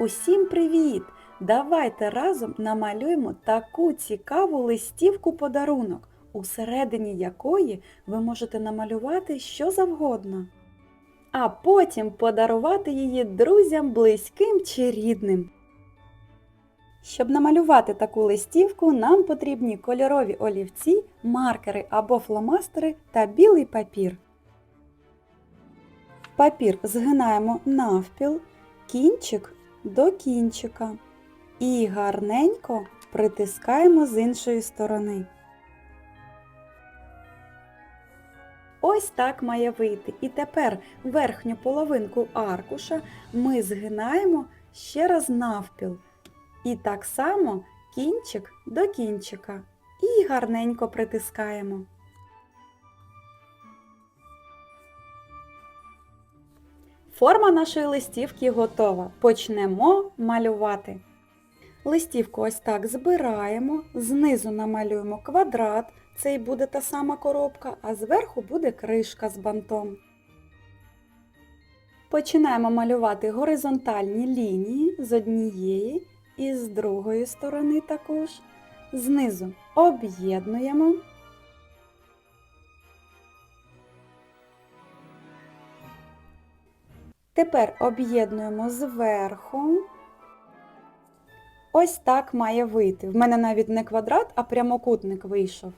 Усім привіт! Давайте разом намалюємо таку цікаву листівку подарунок, усередині якої ви можете намалювати що завгодно. А потім подарувати її друзям, близьким чи рідним. Щоб намалювати таку листівку, нам потрібні кольорові олівці, маркери або фломастери та білий папір. Папір згинаємо навпіл, кінчик до кінчика і гарненько притискаємо з іншої сторони. Ось так має вийти. І тепер верхню половинку аркуша ми згинаємо ще раз навпіл. І так само кінчик до кінчика. І гарненько притискаємо. Форма нашої листівки готова. Почнемо малювати. Листівку ось так збираємо, знизу намалюємо квадрат, це і буде та сама коробка, а зверху буде кришка з бантом. Починаємо малювати горизонтальні лінії з однієї і з другої сторони також. Знизу об'єднуємо. Тепер об'єднуємо зверху. Ось так має вийти. В мене навіть не квадрат, а прямокутник вийшов.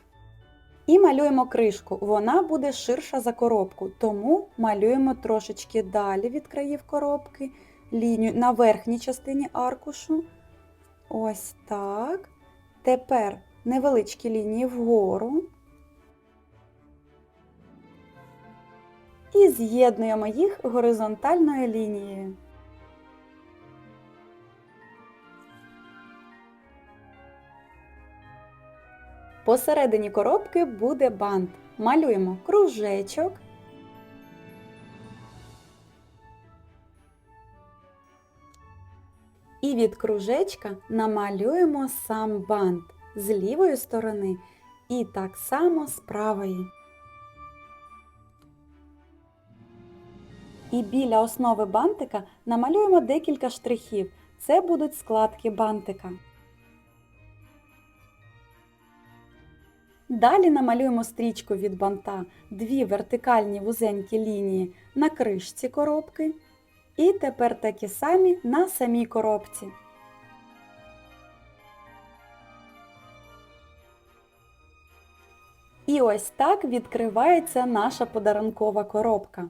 І малюємо кришку. Вона буде ширша за коробку, тому малюємо трошечки далі від країв коробки, лінію на верхній частині аркушу. Ось так. Тепер невеличкі лінії вгору. І з'єднуємо їх горизонтальною лінією. Посередині коробки буде бант. Малюємо кружечок. І від кружечка намалюємо сам бант з лівої сторони і так само з правої. І біля основи бантика намалюємо декілька штрихів. Це будуть складки бантика. Далі намалюємо стрічку від банта, дві вертикальні вузенькі лінії на кришці коробки. І тепер такі самі на самій коробці. І ось так відкривається наша подарункова коробка.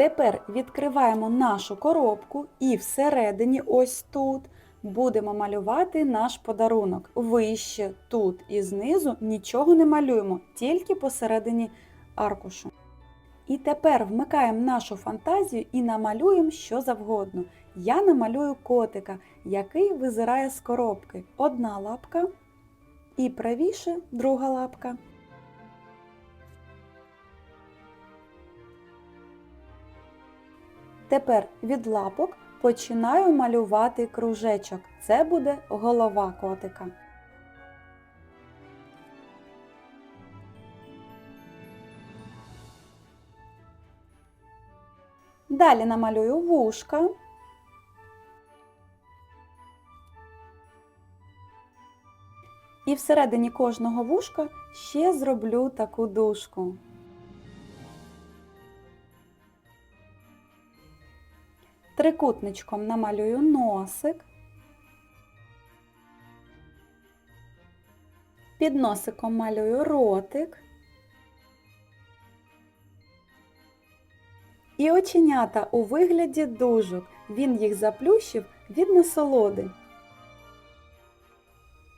Тепер відкриваємо нашу коробку і всередині ось тут будемо малювати наш подарунок. Вище тут і знизу нічого не малюємо, тільки посередині аркушу. І тепер вмикаємо нашу фантазію і намалюємо що завгодно. Я намалюю котика, який визирає з коробки. Одна лапка і правіше друга лапка. Тепер від лапок починаю малювати кружечок. Це буде голова котика. Далі намалюю вушка. І всередині кожного вушка ще зроблю таку дужку. Трикутничком намалюю носик. Під носиком малюю ротик. І оченята у вигляді дужок. Він їх заплющив від насолоди.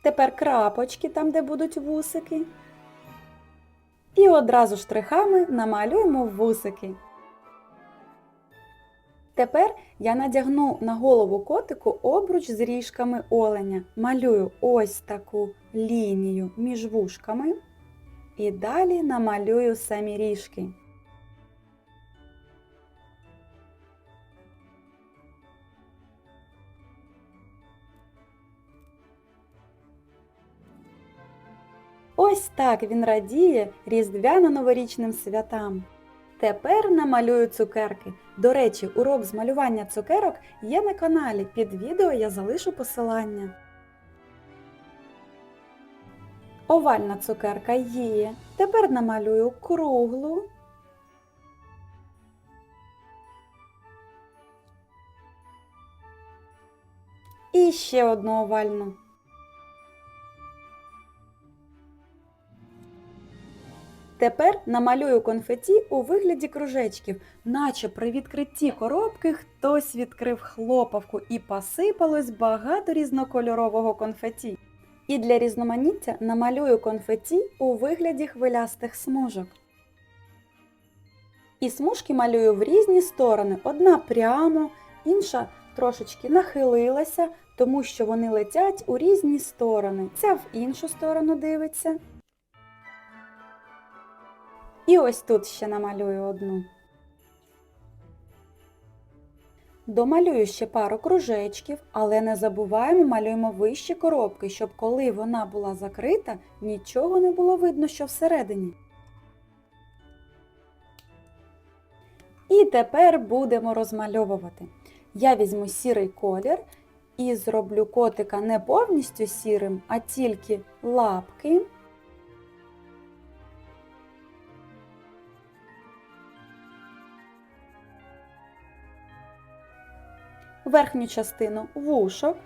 Тепер крапочки там, де будуть вусики. І одразу штрихами намалюємо вусики. Тепер я надягну на голову котику обруч з ріжками оленя. Малюю ось таку лінію між вушками. І далі намалюю самі ріжки. Ось так він радіє різдвяно-новорічним святам. Тепер намалюю цукерки. До речі, урок з малювання цукерок є на каналі. Під відео я залишу посилання. Овальна цукерка є. Тепер намалюю круглу. І ще одну овальну. Тепер намалюю конфеті у вигляді кружечків, наче при відкритті коробки хтось відкрив хлопавку і посипалось багато різнокольорового конфеті. І для різноманіття намалюю конфеті у вигляді хвилястих смужок. І смужки малюю в різні сторони. Одна прямо, інша трошечки нахилилася, тому що вони летять у різні сторони. Ця в іншу сторону дивиться. І ось тут ще намалюю одну. Домалюю ще пару кружечків, але не забуваємо, малюємо вище коробки, щоб коли вона була закрита, нічого не було видно, що всередині. І тепер будемо розмальовувати. Я візьму сірий колір і зроблю котика не повністю сірим, а тільки лапки. Верхню частину вушок.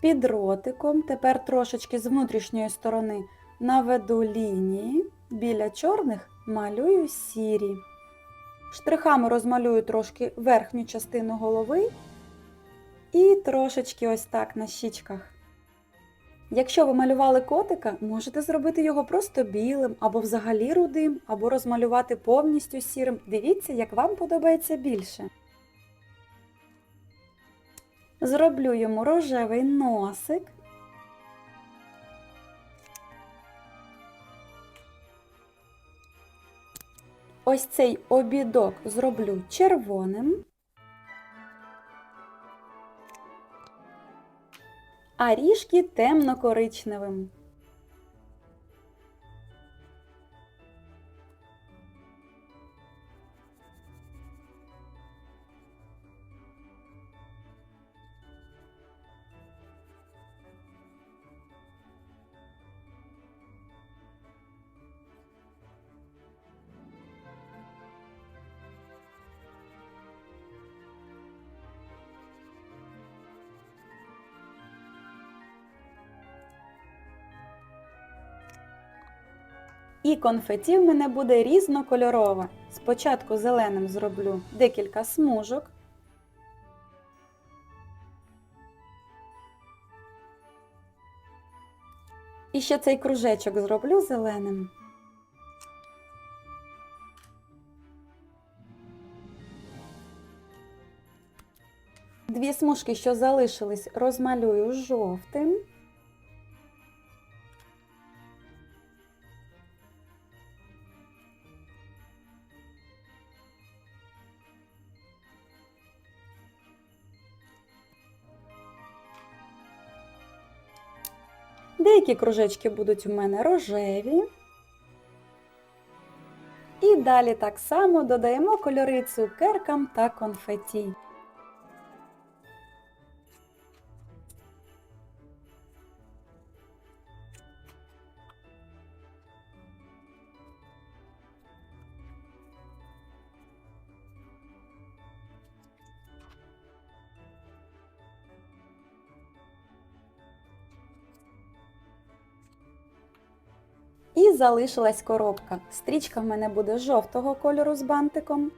Під ротиком, тепер трошечки з внутрішньої сторони наведу лінії, біля чорних малюю сірі. Штрихами розмалюю трошки верхню частину голови і трошечки ось так на щічках. Якщо ви малювали котика, можете зробити його просто білим, або взагалі рудим, або розмалювати повністю сірим. Дивіться, як вам подобається більше. Зроблю йому рожевий носик. Ось цей обідок зроблю червоним. А ріжки темно-коричневим. І конфеті в мене буде різнокольорова. Спочатку зеленим зроблю декілька смужок. І ще цей кружечок зроблю зеленим. Дві смужки, що залишились, розмалюю жовтим. Деякі кружечки будуть у мене рожеві. І далі так само додаємо кольори цукеркам та конфеті. І залишилась коробка. Стрічка в мене буде жовтого кольору з бантиком.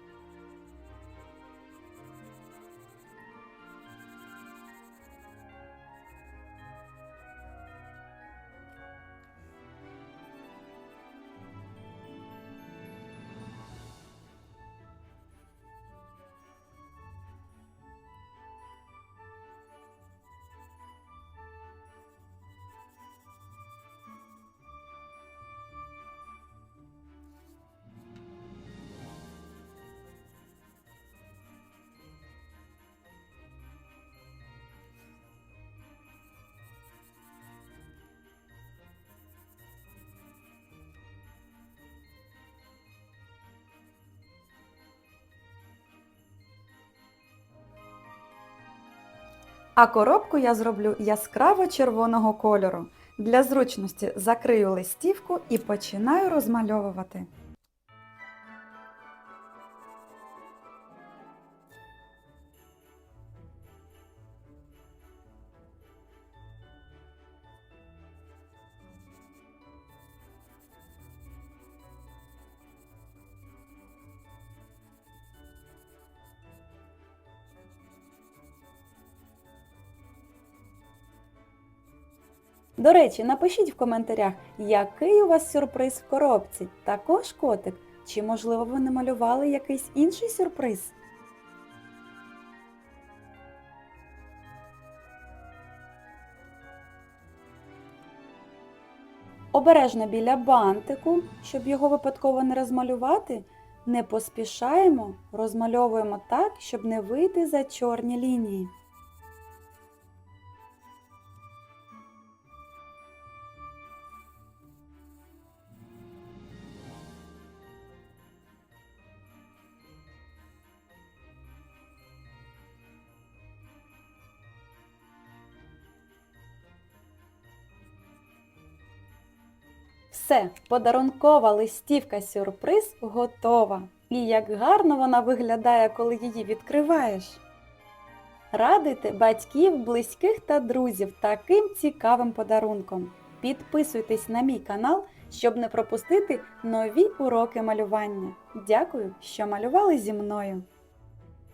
А коробку я зроблю яскраво червоного кольору. Для зручності закрию листівку і починаю розмальовувати. До речі, напишіть в коментарях, який у вас сюрприз в коробці. Також котик. Чи, можливо, ви намалювали якийсь інший сюрприз? Обережно біля бантику, щоб його випадково не розмалювати, не поспішаємо, розмальовуємо так, щоб не вийти за чорні лінії. Все, подарункова листівка сюрприз готова. І як гарно вона виглядає, коли її відкриваєш. Радуйте батьків, близьких та друзів таким цікавим подарунком. Підписуйтесь на мій канал, щоб не пропустити нові уроки малювання. Дякую, що малювали зі мною!